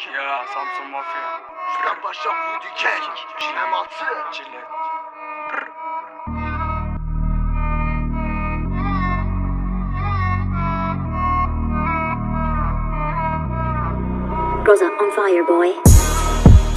ki Ya Samsun Mafya Fırat başla Foodie King Çinem atı Çile Rosa on fire boy.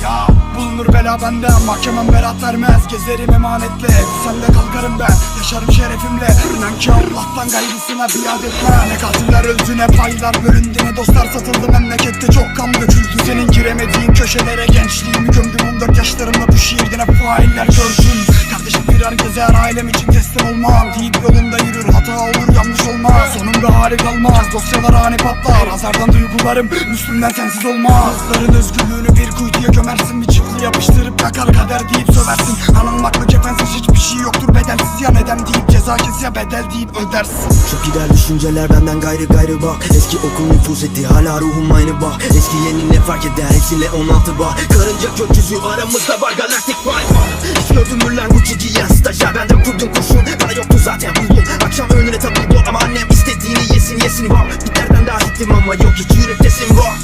Yeah. Bulunur bela bende. Mahkemem berat vermez Gezerim emanetle. Senle kalkarım ben Yaşarım şerefimle. İnan ki Allah'tan gayrısına biat etme. Ne katiller öldü ne paylar bölündü Ne dostlar satıldı memlekette. Çok kan döküldü Senin giremediğin köşelere. Gençliğimi gömdüm 14 yaşlarımda bu şiirde ne failler görsün Kardeşim birer gezer ailem için teslim olmam. Deyip yolunda yürür hata olur yanlış olmaz Hali kalmaz. Dosyalar hani patlar. Azardan duygularım Müslümden sensiz olmaz. Kızların özgürlüğünü bir kuytuya gömersin. Bir çiftli yapıştırıp yakar kader deyip söversin. Anılmakla kefensiz? Hiçbir şey yoktur. Bedelsiz ya neden deyip Ceza kes ya bedel deyip ödersin. Çok gider düşünceler benden gayrı gayrı bak. Eski okul nüfus etti hala ruhum aynı bak. Eski yeni ne fark eder? Hepsine 16 bak. Karınca gökyüzü aramızda var. Galaktik vibe ama yok hiç yürektesin var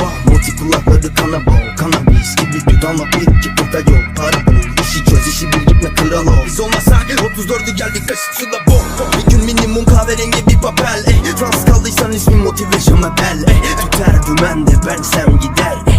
Vah moti kulakları kana bol Kanabis gibi bir damla bir ki burada yok Para bul işi çöz işi bil gitme kral ol. Biz olmasak 34'ü geldik kaşık suda bol Bir gün minimum kahverengi bir papel ey. Fransız kaldıysan ismin motivation bel ey. Tüter dümende ben sen gider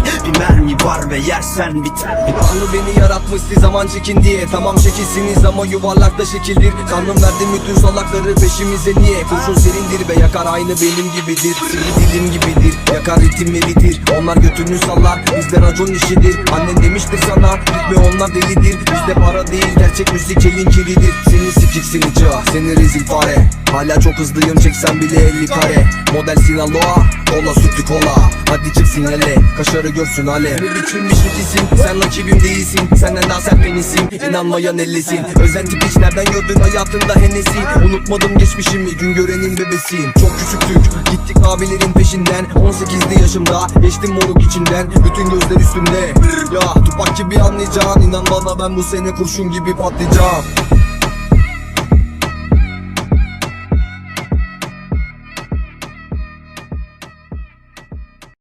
ve yersen biter. Tanrı beni yaratmıştı zaman çekin diye. Tamam şekilsiniz ama yuvarlakta şekildir. Tanrım verdi bütün salakları peşimize niye? Kurşun serindir ve yakar aynı benim gibidir. Sivri dilim gibidir yakar ritimleridir Onlar götünü sallar bizde racon işidir. Annen demiştir sana gitme onlar delidir Bizde para değil gerçek müzik elin kiridir Seni sikik seni cığa seni rezil fare. Hala çok hızlıyım çeksen bile 50 kare Model Sinan Loa Kola sütlü kola. Hadi çık sinyale Kaşarı görsün alev Bir biçilmiş ikisin Sen rakibim değilsin. Senden daha sert benisin İnanmayan ellesin Özenti piç nereden gördün hayatında hennesi Unutmadım geçmişimi gün görenin bebesiyim. Çok küçüktük Gittik abilerin peşinden. 18'li yaşımda Geçtim moruk içinden. Bütün gözler üstümde. Ya tupak gibi anlayacağın İnan bana ben bu sene kurşun gibi patlayacağım